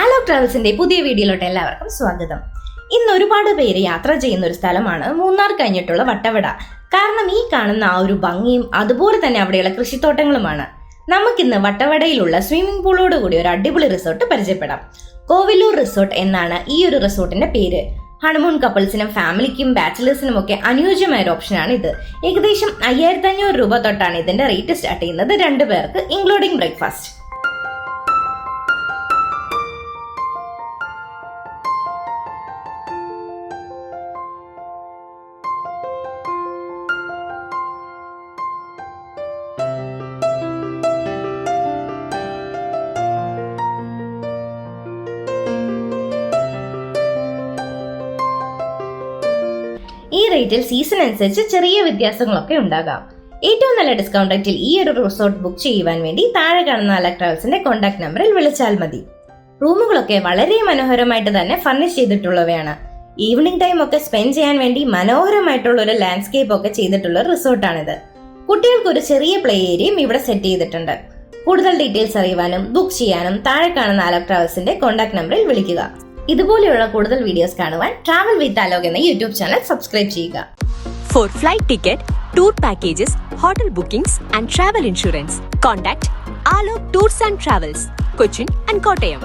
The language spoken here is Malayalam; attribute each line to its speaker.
Speaker 1: ആലോ ട്രാവൽസിന്റെ പുതിയ വീഡിയോയിലോട്ട് എല്ലാവർക്കും സ്വാഗതം. ഇന്ന് ഒരുപാട് പേര് യാത്ര ചെയ്യുന്ന ഒരു സ്ഥലമാണ് മൂന്നാർ കഴിഞ്ഞിട്ടുള്ള വട്ടവട. കാരണം ഈ കാണുന്ന ആ ഒരു ഭംഗിയും അതുപോലെ തന്നെ അവിടെയുള്ള കൃഷിത്തോട്ടങ്ങളുമാണ്. നമുക്കിന്ന് വട്ടവടയിലുള്ള സ്വിമ്മിംഗ് പൂളോട് കൂടി ഒരു അടിപൊളി റിസോർട്ട് പരിചയപ്പെടാം. കോവിലൂർ റിസോർട്ട് എന്നാണ് ഈ ഒരു റിസോർട്ടിന്റെ പേര്. ഹണിമൂൺ കപ്പിൾസിനും ഫാമിലിക്കും ബാച്ചിലേഴ്സിനും ഒക്കെ അനുയോജ്യമായ ഒരു ഓപ്ഷനാണ് ഇത്. ഏകദേശം അയ്യായിരത്തി അഞ്ഞൂറ് രൂപ തൊട്ടാണ് ഇതിന്റെ റേറ്റ് സ്റ്റാർട്ട് ചെയ്യുന്നത് രണ്ടു പേർക്ക് ഇൻക്ലൂഡിംഗ് ബ്രേക്ക്ഫാസ്റ്റ് റേറ്റിൽ സീസൺ അനുസരിച്ച് ചെറിയ വ്യത്യാസങ്ങളൊക്കെ ഉണ്ടാകാം. ഏറ്റവും നല്ല ഡിസ്കൗണ്ട് റേറ്റിൽ ഈ ഒരു റിസോർട്ട് ബുക്ക് ചെയ്യുവാൻ വേണ്ടി താഴെ കാണുന്ന അല ട്രാവൽസിന്റെ കോൺടാക്ട് നമ്പറിൽ വിളിച്ചാൽ മതി. റൂമുകളൊക്കെ വളരെ മനോഹരമായിട്ട് തന്നെ ഫർണിഷ് ചെയ്തിട്ടുള്ളവയാണ്. ഈവനിങ് ടൈം ഒക്കെ സ്പെൻഡ് ചെയ്യാൻ വേണ്ടി മനോഹരമായിട്ടുള്ള ഒരു ലാൻഡ്സ്കേപ്പ് ഒക്കെ ചെയ്തിട്ടുള്ള റിസോർട്ടാണിത് കുട്ടികൾക്ക് ഒരു ചെറിയ പ്ലേ ഏരിയയും ഇവിടെ സെറ്റ് ചെയ്തിട്ടുണ്ട്. കൂടുതൽ ഡീറ്റെയിൽസ് അറിയുവാനും ബുക്ക് ചെയ്യാനും താഴെ കാണുന്ന അലക് ട്രാവൽസിന്റെ കോൺടാക്ട് നമ്പറിൽ വിളിക്കുക. ഇതുപോലെയുള്ള കൂടുതൽ വീഡിയോസ് കാണുവാൻ ട്രാവൽ വിത്ത് അലോക് എന്ന യൂട്യൂബ് ചാനൽ സബ്സ്ക്രൈബ് ചെയ്യുക.
Speaker 2: For flight ticket tour packages hotel bookings and travel insurance contact Alok tours and travels Cochin and Kottayam